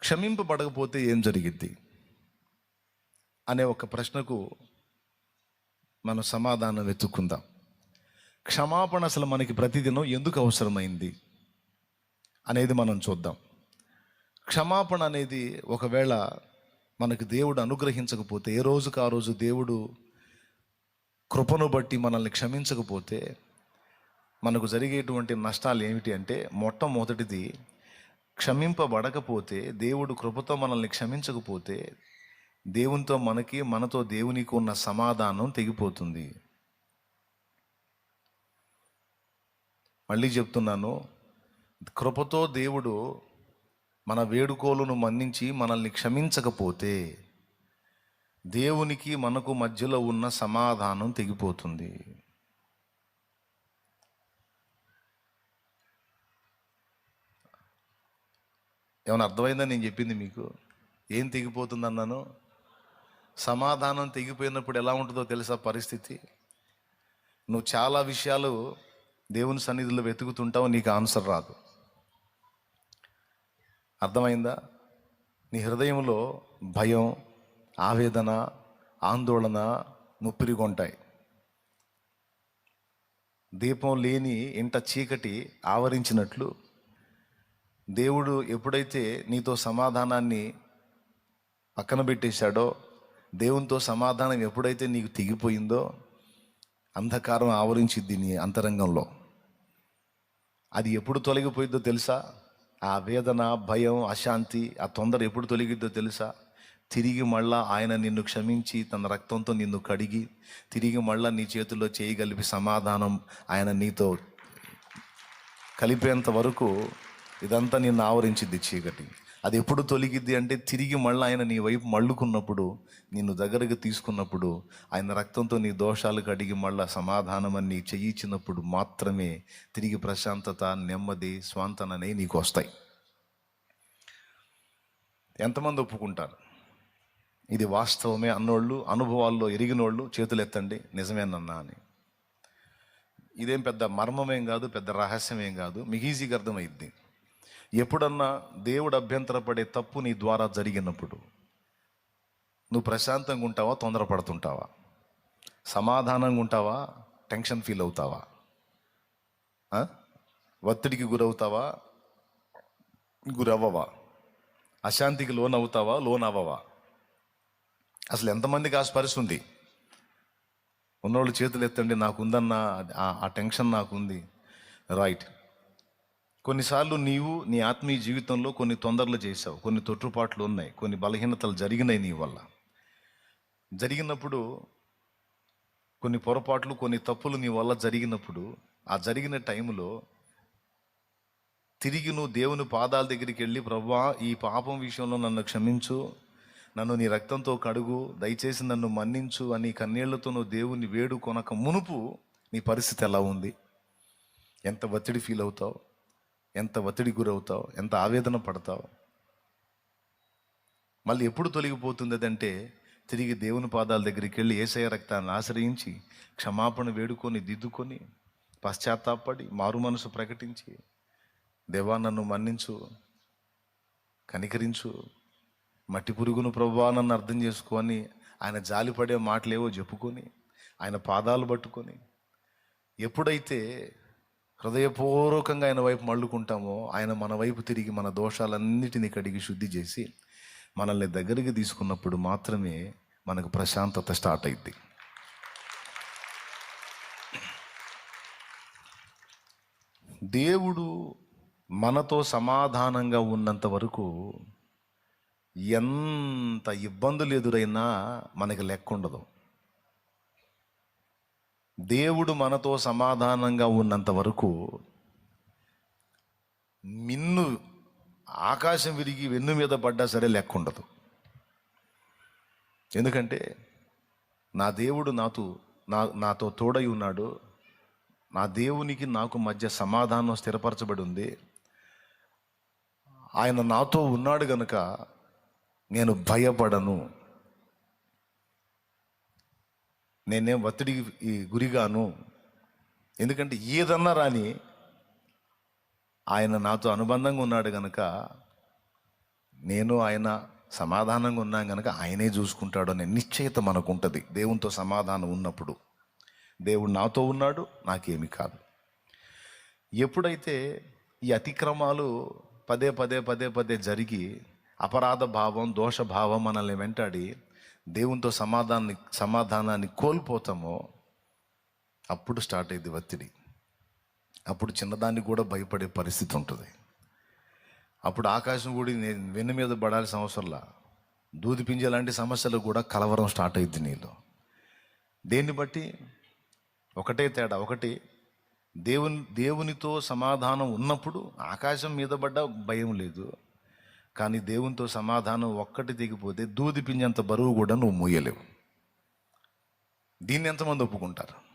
క్షమింపబడకపోతే ఏం జరిగిద్ది? అనే ఒక ప్రశ్నకు మనం సమాధానం వెతుక్కుందాం. క్షమాపణ అసలు మనకి ప్రతిదినం ఎందుకు అవసరమైంది అనేది మనం చూద్దాం. క్షమాపణ అనేది ఒకవేళ మనకు దేవుడు అనుగ్రహించకపోతే ఏ రోజుకు ఆ రోజు దేవుడు కృపను బట్టి మనల్ని క్షమించకపోతే మనకు జరిగేటువంటి నష్టాలు ఏమిటి అంటే మొట్టమొదటిది క్షమింపబడకపోతే దేవుడు కృపతో మనల్ని క్షమించకపోతే దేవునితో మనకి మనతో దేవునికి ఉన్న సమాధానం తెగిపోతుంది. మళ్ళీ చెప్తున్నాను కృపతో దేవుడు మన వేడుకోలను మన్నించి మనల్ని క్షమించకపోతే దేవునికి మనకు మధ్యలో ఉన్న సమాధానం తెగిపోతుంది. ఏమైనా అర్థమైందా నేను చెప్పింది మీకు? ఏం తెగిపోతుంది అన్నాను సమాధానం తెగిపోయినప్పుడు ఎలా ఉంటుందో తెలుసా పరిస్థితి? నువ్వు చాలా విషయాలు దేవుని సన్నిధిలో వెతుకుతుంటావు నీకు ఆన్సర్ రాదు. అర్థమైందా? నీ హృదయంలో భయం ఆవేదన ఆందోళన నొప్పిరిగొంటాయి దీపం లేని ఇంట చీకటి ఆవరించినట్లు దేవుడు ఎప్పుడైతే నీతో సమాధానాన్ని పక్కన పెట్టేశాడో దేవునితో సమాధానం ఎప్పుడైతే నీకు తెగిపోయిందో అంధకారం ఆవరించింది నీ అంతరంగంలో. అది ఎప్పుడు తొలగిపోయిందో తెలుసా? ఆ వేదన భయం అశాంతి ఆ తొందర ఎప్పుడు తొలగిద్దో తెలుసా? తిరిగి మళ్ళా ఆయన నిన్ను క్షమించి తన రక్తంతో నిన్ను కడిగి తిరిగి మళ్ళా నీ చేతుల్లో చేయగలిపి సమాధానం ఆయన నీతో కలిపేంత వరకు ఇదంతా నిన్ను ఆవరించిద్ది చీకటి. అది ఎప్పుడు తొలగిద్ది అంటే తిరిగి మళ్ళీ ఆయన నీ వైపు మళ్ళుకున్నప్పుడు నిన్ను దగ్గరకు తీసుకున్నప్పుడు ఆయన రక్తంతో నీ దోషాలు కడిగి మళ్ళా సమాధానం అని నీ చెయ్యిచ్చినప్పుడు మాత్రమే తిరిగి ప్రశాంతత నెమ్మది స్వాంతననే నీకు వస్తాయి. ఎంతమంది ఒప్పుకుంటారు? ఇది వాస్తవమే అన్నోళ్ళు అనుభవాల్లో ఎరిగినోళ్ళు చేతులు ఎత్తండి నిజమేనన్నా అని. ఇదేం పెద్ద మర్మమేం కాదు పెద్ద రహస్యమేం కాదు మీకు ఈజీగా అర్థమైద్ది. ఎప్పుడన్నా దేవుడు అభ్యంతరపడే తప్పు నీ ద్వారా జరిగినప్పుడు నువ్వు ప్రశాంతంగా ఉంటావా తొందరపడుతుంటావా? సమాధానంగా ఉంటావా టెన్షన్ ఫీల్ అవుతావా? ఒత్తిడికి గురవుతావా? గురవ్వవా? అశాంతికి లోన్ అవుతావా లోన్ అవ్వవా అసలు ఎంతమందికి ఆ స్పర్శ ఉంది? ఉన్నోళ్ళు చేతులు ఎత్తండి నాకుందన్న ఆ టెన్షన్ నాకుంది. రైట్. కొన్నిసార్లు నీవు నీ ఆత్మీయ జీవితంలో కొన్ని తొందరలు చేసావు కొన్ని తొట్టుపాట్లు ఉన్నాయి కొన్ని బలహీనతలు జరిగినాయి నీ వల్ల. జరిగినప్పుడు కొన్ని పొరపాట్లు కొన్ని తప్పులు నీ వల్ల జరిగినప్పుడు ఆ జరిగిన టైంలో తిరిగి నువ్వు దేవుని పాదాల దగ్గరికి వెళ్ళి ప్రభా ఈ పాపం విషయంలో నన్ను క్షమించు నన్ను నీ రక్తంతో కడుగు దయచేసి నన్ను మన్నించు అని కన్నీళ్ళతో నువ్వు దేవుని వేడు కొనక మునుపు నీ పరిస్థితి ఎలా ఉంది? ఎంత ఒత్తిడి ఫీల్ అవుతావు? ఎంత ఒత్తిడి గురవుతావు ఎంత ఆవేదన పడతావు. మళ్ళీ ఎప్పుడు తొలగిపోతుంది అదంటే తిరిగి దేవుని పాదాల దగ్గరికి వెళ్ళి ఏసయ రక్తాన్ని ఆశ్రయించి క్షమాపణ వేడుకొని దిద్దుకొని పశ్చాత్తాపడి మారు మనసు ప్రకటించి దేవా నన్ను మన్నించు కనికరించు మట్టి పురుగును ప్రభా నన్ను అర్థం చేసుకొని ఆయన జాలిపడే మాటలేవో చెప్పుకొని ఆయన పాదాలు పట్టుకొని ఎప్పుడైతే హృదయపూర్వకంగా ఆయన వైపు మళ్ళుకుంటామో ఆయన మన వైపు తిరిగి మన దోషాలన్నిటినీ కడిగి శుద్ధి చేసి మనల్ని దగ్గరికి తీసుకున్నప్పుడు మాత్రమే మనకు ప్రశాంతత స్టార్ట్ అయింది దేవుడు మనతో సమాధానంగా ఉన్నంత వరకు ఎంత ఇబ్బందులు ఎదురైనా మనకి లెక్క ఉండదు. దేవుడు మనతో సమాధానంగా ఉన్నంత వరకు మిన్ను ఆకాశం విరిగి వెన్ను మీద పడ్డా సరే లెక్క ఉండదు. ఎందుకంటే నా దేవుడు నాతో నా నాతో తోడై ఉన్నాడు. నా దేవునికి నాకు మధ్య సమాధానం స్థిరపరచబడి ఉంది. ఆయన నాతో ఉన్నాడు గనుక నేను భయపడను. నేనేం ఒత్తిడికి గురిగాను. ఎందుకంటే ఏదన్నా రాని ఆయన నాతో అనుబంధంగా ఉన్నాడు కనుక నేను ఆయన సమాధానంగా ఉన్నాం కనుక ఆయనే చూసుకుంటాడు అనే నిశ్చయత మనకు ఉంటుంది దేవునితో సమాధానం ఉన్నప్పుడు. దేవుడు నాతో ఉన్నాడు నాకేమి కాదు. ఎప్పుడైతే ఈ అతిక్రమాలు పదే పదే పదే పదే జరిగి అపరాధ భావం దోషభావం మనల్ని వెంటాడి దేవునితో సమాధానాన్ని సమాధానాన్ని కోల్పోతామో అప్పుడు స్టార్ట్ అయ్యింది ఒత్తిడి. అప్పుడు చిన్నదాన్ని కూడా భయపడే పరిస్థితి ఉంటుంది. అప్పుడు ఆకాశం కూడా నేను వెన్ను మీద పడాల్సిన అవసరంలా. దూది పింజ లాంటి సమస్యలు కూడా కలవరం స్టార్ట్ అయింది నీలో. దేన్ని బట్టి? ఒకటే తేడా ఒకటి దేవుని దేవునితో సమాధానం ఉన్నప్పుడు ఆకాశం మీద పడ్డ భయం లేదు. కానీ దేవునితో సమాధానం ఒక్కటి దిగిపోతే దూది పింజంత బరువు కూడా నువ్వు మూయలేవు. దీన్ని ఎంతమంది ఒప్పుకుంటారు?